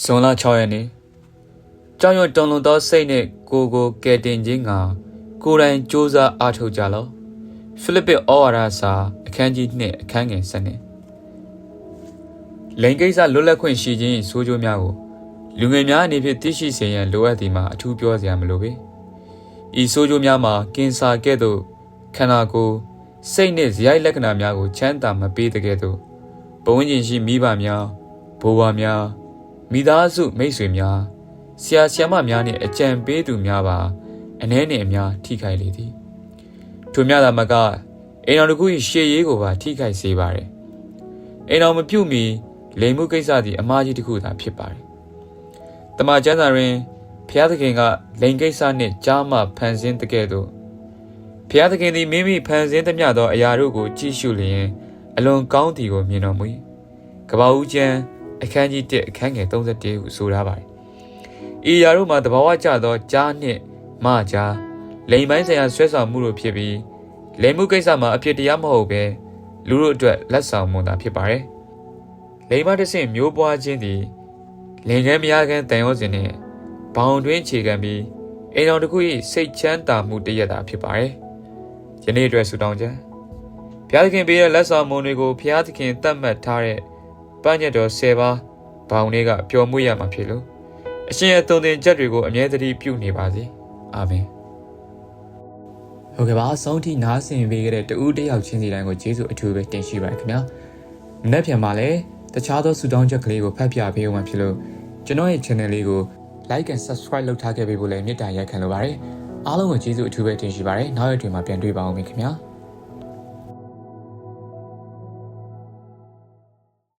ဇွန်လ6ရက်နေ့ကြောင်ရွံတုံလုံသောစိတ်နှင့်ကိုယ်ကိုကယ်တင်ခြင်းကကိုယ်တိုင်စ조사အားထုတ်ကြလော့ဖိလိပ္ပိဩဝါဒစာအခန်းကြီး2အခန်းငယ်7လိင်ကိစ္စလွတ်လပ်ခွင့်ရှိခြင်းဆိုးကျိုးများကိုလူငယ်များအနေဖြင့်သိရှိစေရန်လိုအပ်သည်မှာအထူးပြောစရာမလိုပေဤဆိုးကျိုးများမှာကင်ဆာကဲ့သို့ခန္ဓာကိုယ်စိတ်နှင့်ဇယိုက်လက္ခဏာများကိုချမ်းသာမပေးတဲ့ကဲ့သို့ဘဝဉ္ဉ်ရှိမိဘများဘိုးဘွားများ မိသားစုမိတ်ဆွေများဆရာဆရာမများနှင့်အကြံပေးသူများပါအ ਨੇ နှင့်အများထိခိုက်လေသည်ထိုများသာမကအိမ်တော်တစ်ခု၏ရှေ့ရေးကိုပါထိခိုက်စေပါ रे အိမ်တော်မပြုတ်မီလိမ်မှုကိစ္စသည်အမှားကြီးတစ်ခုသာဖြစ်ပါ रे တမန်ကျမ်းစာတွင်ဘုရားသခင်ကလိမ်ကိစ္စနှင့်ကြားမှဖန်ဆင်းတကဲ့သို့ဘုရားသခင်သည်မိမိဖန်ဆင်းသမျှသောအရာတို့ကိုကြည့်ရှုလျင်အလွန်ကောင်းသည်ကိုမြင်တော်မူ၏ကပ္ပဦးကျမ်း အခန်းကြီး1အခန်းငယ်31ဟုဆိုထားပါတယ်။ဤရာတို့မှာတဘာဝကျသောကြားနှင့်မကြားလိမ်ပိုင်းဆိုင်ရာဆွဲဆောင်မှုတို့ဖြစ်ပြီးလိမ်မှုကိစ္စမှာအဖြစ်တရားမဟုတ်ဘဲလူတို့အတွက်လက်ဆောင်မှုသာဖြစ်ပါတယ်။လိမ်မတစ်ဆင့်မျိုးပွားခြင်းသည်လင်ကန်းမယားကန်းတန်ရောစဉ်နှင့်ဘောင်တွင်းခြေခံပြီးအိမ်တော်တစ်ခု၏စိတ်ချမ်းသာမှုတည့်ရတာဖြစ်ပါတယ်။ယနေ့အတွက်ဆုတောင်းကြ။ဘုရားသခင်ပေးတဲ့လက်ဆောင်မှုတွေကိုဘုရားသခင်တတ်မှတ်ထားတဲ့ ပညတ်တော်10ပါးဘောင်လေးကပျော်မွေ့ရမှာဖြစ်လို့အရှင်ရဲ့တုံသင်ချက်တွေကိုအမြဲတမ်းပြုနေပါစေအာမင်ဟုတ်ကဲ့ပါအဆုံးထိနားဆင်ပေးခဲ့တဲ့တူးတယောက်ချင်းစီတိုင်းကိုကျေးဇူးအထူးပဲတင်ရှိပါရခင်ဗျာမနေ့ပြန်မှာလည်းတခြားသောဆူတောင်းချက်ကလေးကိုဖတ်ပြပေးဦးမှာဖြစ်လို့ကျွန်တော်ရဲ့ channel လေးကို like and subscribe လုပ်ထားခဲ့ပေးဖို့လည်းမေတ္တာရက်ခံလိုပါတယ်အားလုံးကိုကျေးဇူးအထူးပဲတင်ရှိပါတယ်နောက်ရက်တွေမှာပြန်တွေ့ပါဦးမယ်ခင်ဗျာ